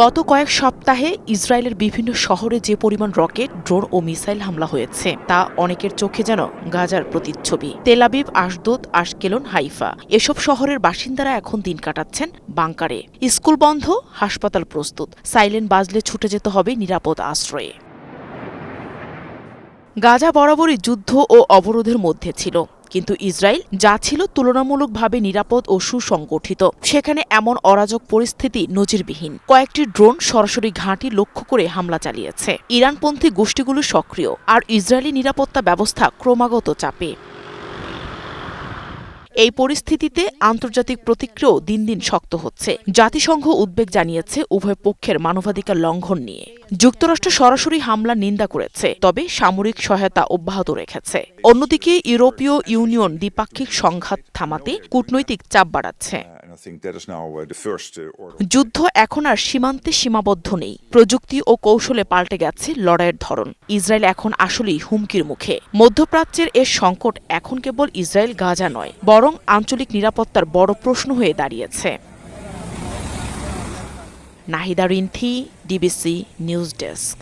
গত কয়েক সপ্তাহে ইসরায়েলের বিভিন্ন শহরে যে পরিমাণ রকেট, ড্রোন ও মিসাইল হামলা হয়েছে, তা অনেকের চোখে যেন গাজার প্রতিচ্ছবি। তেলাবিব আশদোদ, আশকেলন, হাইফা এসব শহরের বাসিন্দারা এখন দিন কাটাচ্ছেন বাংকারে। স্কুল বন্ধ, হাসপাতাল প্রস্তুত সাইলেন্ট বাজলে ছুটে যেতে হবে নিরাপদ আশ্রয়ে। গাজা বরাবরই যুদ্ধ ও অবরোধের মধ্যে ছিল। কিন্তু ইসরায়েল যা ছিল তুলনামূলকভাবে নিরাপদ ও সুসংগঠিত। সেখানে এমন অরাজক পরিস্থিতি নজিরবিহীন। কয়েকটি ড্রোন সরাসরি ঘাঁটি লক্ষ্য করে হামলা চালিয়েছে। ইরানপন্থী গোষ্ঠীগুলো সক্রিয়, আর ইসরায়েলি নিরাপত্তা ব্যবস্থা ক্রমাগত চাপে। এই পরিস্থিতিতে আন্তর্জাতিক প্রতিক্রিয়াও দিন দিন শক্ত হচ্ছে। জাতিসংঘ উদ্বেগ জানিয়েছে উভয় পক্ষের মানবাধিকার লঙ্ঘন নিয়ে। যুক্তরাষ্ট্র সরাসরি হামলা নিন্দা করেছে, তবে সামরিক সহায়তা অব্যাহত রেখেছে। অন্যদিকে ইউরোপীয় ইউনিয়ন দ্বিপাক্ষিক সংঘাত থামাতে কূটনৈতিক চাপ বাড়াচ্ছে। Uh, uh. যুদ্ধ এখন আর সীমান্তে সীমাবদ্ধ নেই। প্রযুক্তি ও কৌশলে পাল্টে গেছে লড়াইয়ের ধরন। ইসরায়েল এখন আসলেই হুমকির মুখে। মধ্যপ্রাচ্যের এর সংকট এখন কেবল ইসরায়েল গাজা নয় বরং আঞ্চলিক নিরাপত্তার বড় প্রশ্ন হয়ে দাঁড়িয়েছে। Nahida Rinthi DBC news desk.